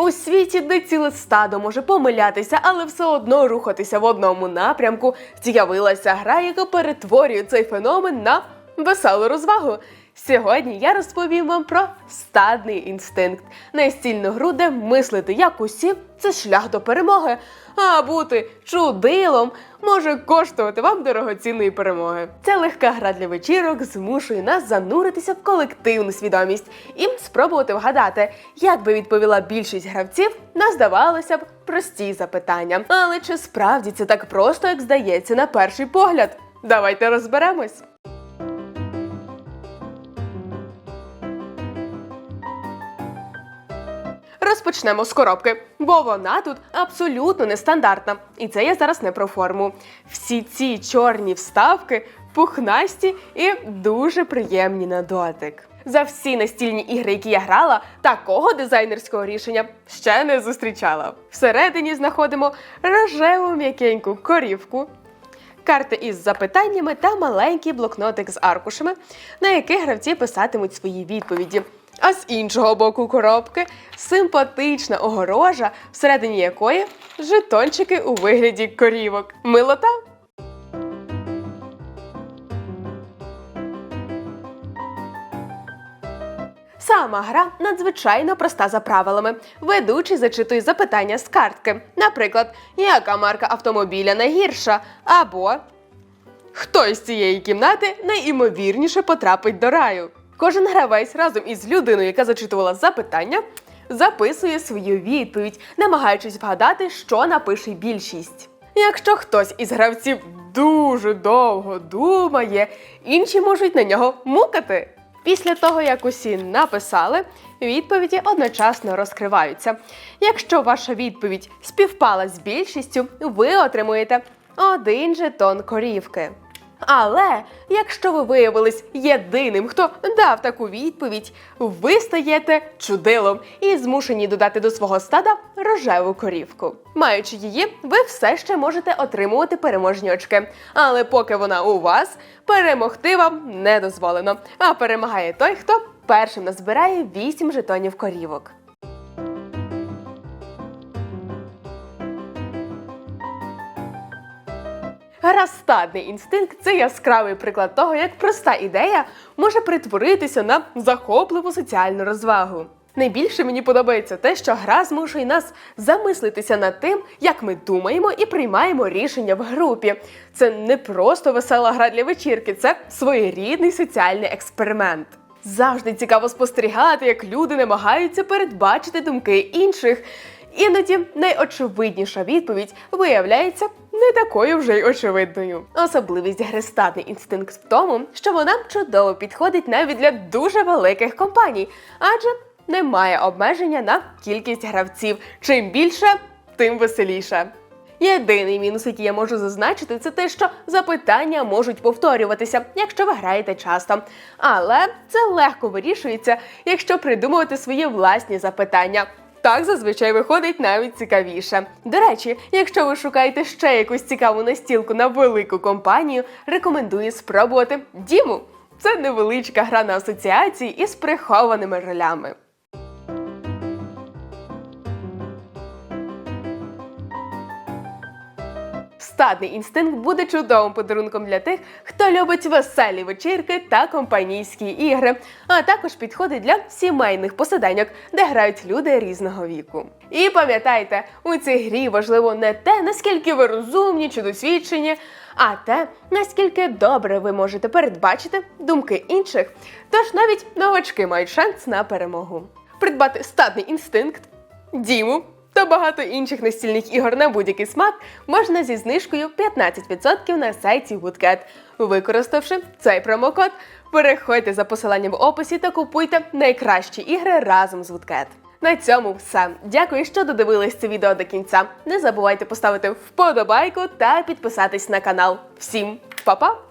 У світі, де ціле стадо може помилятися, але все одно рухатися в одному напрямку, з'явилася гра, яка перетворює цей феномен на веселу розвагу. Сьогодні я розповім вам про стадний інстинкт, настільну гру, де мислити як усі це шлях до перемоги, а бути чудилом може коштувати вам дорогоцінної перемоги. Ця легка гра для вечірок змушує нас зануритися в колективну свідомість і спробувати вгадати, як би відповіла більшість гравців на здавалося б прості запитання. Але чи справді це так просто, як здається на перший погляд? Давайте розберемось. Розпочнемо з коробки, бо вона тут абсолютно нестандартна. І це я зараз не про форму. Всі ці чорні вставки пухнасті і дуже приємні на дотик. За всі настільні ігри, які я грала, такого дизайнерського рішення ще не зустрічала. Всередині знаходимо рожеву м'якеньку корівку, карти із запитаннями та маленький блокнотик з аркушами, на яких гравці писатимуть свої відповіді. А з іншого боку коробки симпатична огорожа, всередині якої жетончики у вигляді корівок. Милота? Сама гра надзвичайно проста за правилами. Ведучий зачитує запитання з картки. Наприклад, яка марка автомобіля найгірша? Або хто із цієї кімнати найімовірніше потрапить до раю? Кожен гравець разом із людиною, яка зачитувала запитання, записує свою відповідь, намагаючись вгадати, що напише більшість. Якщо хтось із гравців дуже довго думає, інші можуть на нього мукати. Після того, як усі написали, відповіді одночасно розкриваються. Якщо ваша відповідь співпала з більшістю, ви отримуєте один жетон корівки. Але якщо ви виявились єдиним, хто дав таку відповідь, ви стаєте чудилом і змушені додати до свого стада рожеву корівку. Маючи її, ви все ще можете отримувати переможні очки. Але поки вона у вас, перемогти вам не дозволено. А перемагає той, хто першим назбирає 8 жетонів корівок. «Стадний інстинкт це яскравий приклад того, як проста ідея може перетворитися на захопливу соціальну розвагу. Найбільше мені подобається те, що гра змушує нас замислитися над тим, як ми думаємо і приймаємо рішення в групі. Це не просто весела гра для вечірки, це своєрідний соціальний експеримент. Завжди цікаво спостерігати, як люди намагаються передбачити думки інших. Іноді найочевидніша відповідь виявляється не такою вже й очевидною. Особливість гри інстинкт в тому, що вона чудово підходить навіть для дуже великих компаній, адже немає обмеження на кількість гравців. Чим більше, тим веселіше. Єдиний мінус, який я можу зазначити, це те, що запитання можуть повторюватися, якщо ви граєте часто. Але це легко вирішується, якщо придумувати свої власні запитання. Так зазвичай виходить навіть цікавіше. До речі, якщо ви шукаєте ще якусь цікаву настілку на велику компанію, рекомендую спробувати Діму. Це невеличка гра на асоціації із прихованими ролями. Стадний інстинкт буде чудовим подарунком для тих, хто любить веселі вечірки та компанійські ігри, а також підходить для сімейних посиденьок, де грають люди різного віку. І пам'ятайте, у цій грі важливо не те, наскільки ви розумні чи досвідчені, а те, наскільки добре ви можете передбачити думки інших. Тож навіть новачки мають шанс на перемогу. Придбати стадний інстинкт, діму та багато інших настільних ігор на будь-який смак можна зі знижкою 15% на сайті Woodcat. Використавши цей промокод, переходьте за посиланням в описі та купуйте найкращі ігри разом з Woodcat. На цьому все. Дякую, що додивились це відео до кінця. Не забувайте поставити вподобайку та підписатись на канал. Всім па-па!